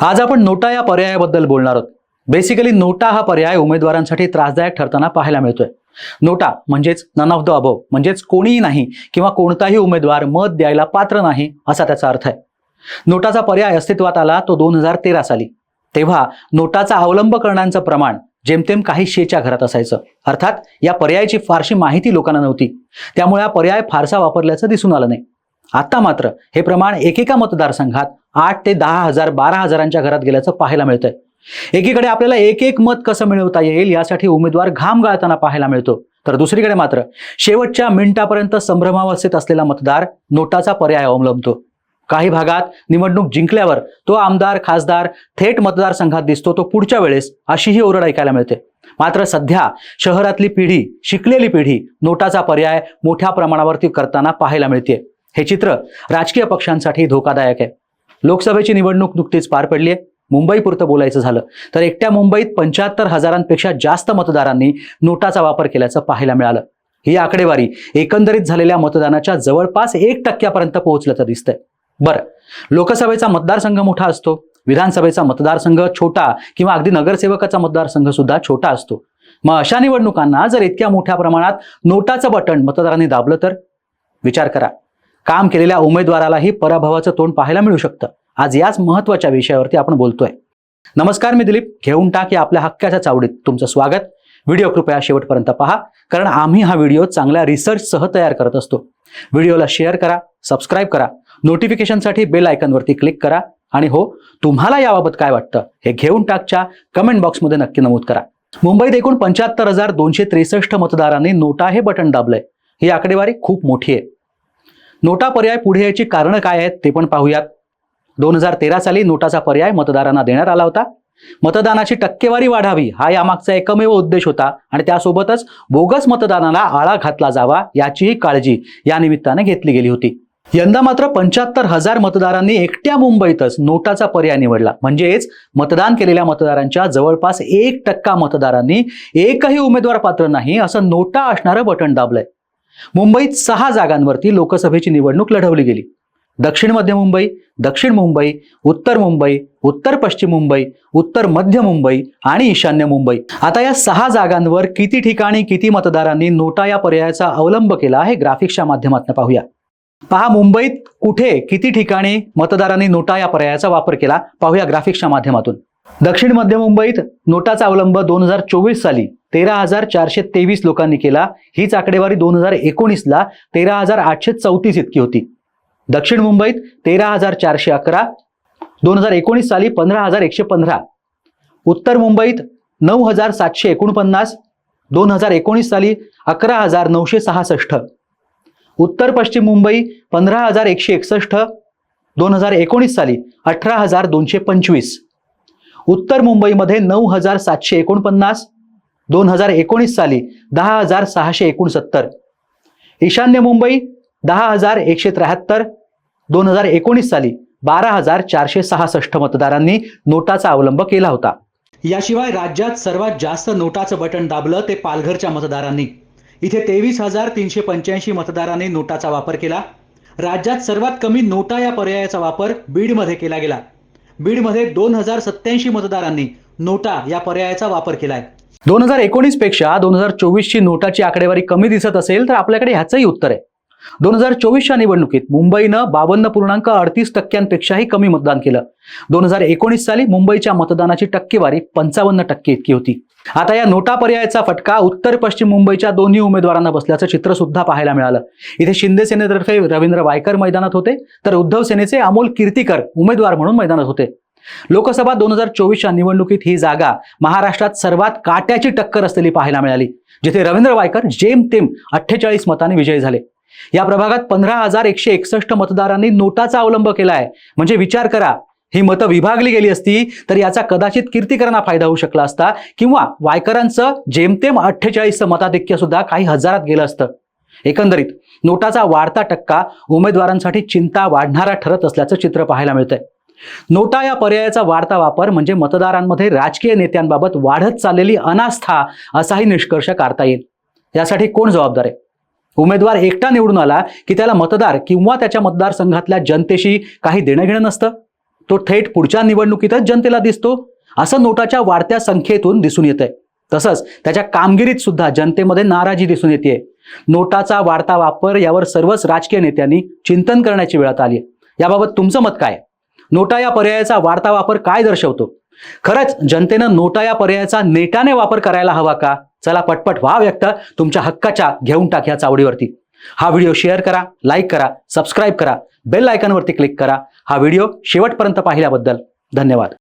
आज आपण नोटा या पर्यायाबद्दल बोलणार आहोत. बेसिकली नोटा हा पर्याय उमेदवारांसाठी त्रासदायक ठरताना पाहायला मिळतोय. नोटा म्हणजेच नन ऑफ द अबव म्हणजेच कोणीही नाही किंवा कोणताही उमेदवार मत द्यायला पात्र नाही असा त्याचा अर्थ आहे. नोटाचा पर्याय अस्तित्वात आला तो दोन हजार तेरा साली. तेव्हा नोटाचा अवलंब करण्याचं प्रमाण जेमतेम काही शेच्या घरात असायचं. अर्थात या पर्यायाची फारशी माहिती लोकांना नव्हती. त्यामुळे हा पर्याय फारसा वापरल्याचं दिसून आलं नाही. आता मात्र हे प्रमाण एकेका मतदारसंघात आठ ते दहा हजार बारा हजारांच्या घरात गेल्याचं पाहायला मिळतंय. एकीकडे आपल्याला एक एक मत कसं मिळवता येईल यासाठी उमेदवार घाम गाळताना पाहायला मिळतो. तर दुसरीकडे मात्र शेवटच्या मिनिटापर्यंत संभ्रमावस्थेत असलेला मतदार नोटाचा पर्याय अवलंबतो. काही भागात निवडणूक जिंकल्यावर तो आमदार खासदार थेट मतदारसंघात दिसतो तो पुढच्या वेळेस अशीही ओरड ऐकायला मिळते. मात्र सध्या शहरातली पिढी शिकलेली पिढी नोटाचा पर्याय मोठ्या प्रमाणावरती करताना पाहायला मिळते हे चित्र राजकीय पक्षांसाठी धोकादायक आहे. लोकसभेची निवडणूक नुकतीच पार पडली आहे. मुंबईपुरतं बोलायचं झालं तर एकट्या मुंबईत पंच्याहत्तर हजारांपेक्षा जास्त मतदारांनी नोटाचा वापर केल्याचं पाहायला मिळालं. ही आकडेवारी एकंदरीत झालेल्या मतदानाच्या जवळपास एक टक्क्यापर्यंत पोहोचल्याचं दिसतंय. बरं लोकसभेचा मतदारसंघ मोठा असतो. विधानसभेचा मतदारसंघ छोटा किंवा अगदी नगरसेवकाचा मतदारसंघ सुद्धा छोटा असतो. मग अशा निवडणुकांना जर इतक्या मोठ्या प्रमाणात नोटाचं बटन मतदारांनी दाबलं तर? विचार करा. काम केलेल्या उमेदवारालाही पराभवाचं तोंड पाहायला मिळू शकतं. आज याच महत्त्वाच्या विषयावरती आपण बोलतोय. नमस्कार मी दिलीप. घेऊन टाक या आपल्या हक्काच्या चावडीत तुमचं स्वागत. व्हिडिओ कृपया शेवटपर्यंत पहा कारण आम्ही हा व्हिडिओ चांगल्या रिसर्चसह तयार करत असतो. व्हिडिओला शेअर करा सबस्क्राईब करा नोटिफिकेशनसाठी बेल आयकनवरती क्लिक करा आणि हो तुम्हाला याबाबत काय वाटतं हे घेऊन टाकच्या कमेंट बॉक्समध्ये नक्की नमूद करा. मुंबईत एकूण पंच्याहत्तर हजार दोनशे त्रेसष्ट मतदारांनी नोटा हे बटन दाबलंय. ही आकडेवारी खूप मोठी आहे. नोटा पर्याय पुढे याची कारणं काय आहेत ते पण पाहूयात. दोन हजार तेरा साली नोटाचा पर्याय मतदारांना देण्यात आला होता. मतदानाची टक्केवारी वाढावी हा यामागचा एकमेव उद्देश होता आणि त्यासोबतच बोगस मतदानाला आळा घातला जावा याचीही काळजी या निमित्ताने घेतली गेली होती. यंदा मात्र पंच्याहत्तर हजार मतदारांनी एकट्या मुंबईतच नोटाचा पर्याय निवडला. म्हणजेच मतदान केलेल्या मतदारांच्या जवळपास एक टक्का मतदारांनी एकही उमेदवार पात्र नाही असं नोटा असणारं बटन दाबलंय. मुंबईत सहा जागांवरती लोकसभेची निवडणूक लढवली गेली. दक्षिण मध्य मुंबई दक्षिण मुंबई उत्तर मुंबई उत्तर पश्चिम मुंबई उत्तर मध्य मुंबई आणि ईशान्य मुंबई. आता या सहा जागांवर किती ठिकाणी किती मतदारांनी नोटा या पर्यायाचा अवलंब केला हे ग्राफिक्सच्या माध्यमातून पाहूया. पहा मुंबईत कुठे किती ठिकाणी मतदारांनी नोटा या पर्यायाचा वापर केला? पाहूया ग्राफिक्सच्या माध्यमातून. दक्षिण मध्य मुंबईत नोटाचा अवलंब दोन हजार चोवीस साली तेरा हजार चारशे तेवीस लोकांनी केला. हीच आकडेवारी दोन हजार एकोणीसला तेरा हजार आठशे चौतीस इतकी होती. दक्षिण मुंबईत तेरा हजार चारशे अकरा दोन हजार एकोणीस साली पंधरा हजार एकशे पंधरा. उत्तर मुंबईत नऊ हजार सातशे एकोणपन्नास दोन हजार एकोणीस साली अकरा हजार नऊशे सहासष्ट. उत्तर पश्चिम मुंबई पंधरा हजार एकशे एकसष्ट दोन हजार एकोणीस साली अठरा हजार दोनशे पंचवीस. उत्तर मुंबईमध्ये नऊ हजार सातशे एकोणपन्नास दोन हजार एकोणीस साली दहा हजार सहाशे एकोणसत्तर. ईशान्य मुंबई दहा हजार एकशे त्र्याहत्तर दोन हजार एकोणीस साली बारा हजार चारशे सहासष्ट मतदारांनी नोटाचा अवलंब केला होता. याशिवाय राज्यात सर्वात जास्त नोटाचं बटन दाबलं ते पालघरच्या मतदारांनी. इथे तेवीस हजार तीनशे पंच्याऐंशी मतदारांनी नोटाचा वापर केला. राज्यात सर्वात कमी नोटा या पर्यायाचा वापर बीडमध्ये केला गेला. बीडमध्ये दोन हजार सत्याऐंशी मतदारांनी नोटा या पर्यायाचा वापर केलाय. दोन हजार एकोणीसपेक्षा दोन हजार चोवीसची नोटाची आकडेवारी कमी दिसत असेल तर आपल्याकडे ह्याचंही उत्तर आहे. दोन हजार चोवीसच्या निवडणुकीत मुंबईनं बावन्न पूर्णांक अडतीस टक्क्यांपेक्षाही कमी मतदान केलं. दोन हजार एकोणीस साली मुंबईच्या मतदानाची टक्केवारी पंचावन्न टक्के इतकी होती. आता या नोटा पर्यायाचा फटका उत्तर पश्चिम मुंबईच्या दोन्ही उमेदवारांना बसल्याचं चित्र सुद्धा पाहायला मिळालं. इथे शिंदे सेनेतर्फे रवींद्र वायकर मैदानात होते तर उद्धव सेनेचे अमोल कीर्तीकर उमेदवार म्हणून मैदानात होते. लोकसभा दोन हजार चोवीसच्या निवडणुकीत ही जागा महाराष्ट्रात सर्वात काट्याची टक्कर असलेली पाहायला मिळाली जिथे रवींद्र वायकर जेमतेम अठ्ठेचाळीस मतांनी विजयी झाले. या प्रभागात पंधरा हजार एकशे एकसष्ट मतदारांनी नोटाचा अवलंब केला आहे म्हणजे विचार करा ही मतं विभागली गेली असती तर याचा कदाचित कीर्तिकरांना फायदा होऊ शकला असता किंवा वायकरांचं जेमतेम अठ्ठेचाळीस मताधिक्य सुद्धा काही हजारात गेलं असतं. एकंदरीत नोटाचा वाढता टक्का उमेदवारांसाठी चिंता वाढणारा ठरत असल्याचं चित्र पाहायला मिळतंय. नोटा या पर्यायाचा वाढता वापर म्हणजे मतदारांमध्ये राजकीय नेत्यांबाबत वाढत चाललेली अनास्था असाही निष्कर्ष काढता येईल. यासाठी कोण जबाबदार आहे? उमेदवार एकटा निवडून आला की त्याला मतदार किंवा त्याच्या मतदारसंघातल्या जनतेशी काही देणं घेणं नसतं? तो थेट पुढच्या निवडणुकीतच जनतेला दिसतो असं नोटाच्या वाढत्या संख्येतून दिसून येत आहे तसंच त्याच्या कामगिरीत सुद्धा जनतेमध्ये नाराजी दिसून येते नोटाचा वाढता वापर यावर सर्वच राजकीय नेत्यांनी चिंतन करण्याची वेळ आली याबाबत तुमचं मत काय नोटा या पर्यायाचा वाढता वापर काय दर्शवतो? खरंच जनतेनं नोटा या पर्यायाचा नेटाने वापर करायला हवा का? चला पटपट व्हा व्यक्त तुमच्या हक्काच्या घेऊन टाक या चावडीवरती. हा व्हिडिओ शेअर करा लाईक करा सबस्क्राईब करा बेल आयकॉनवरती क्लिक करा. हा व्हिडिओ शेवटपर्यंत पाहिल्याबद्दल धन्यवाद.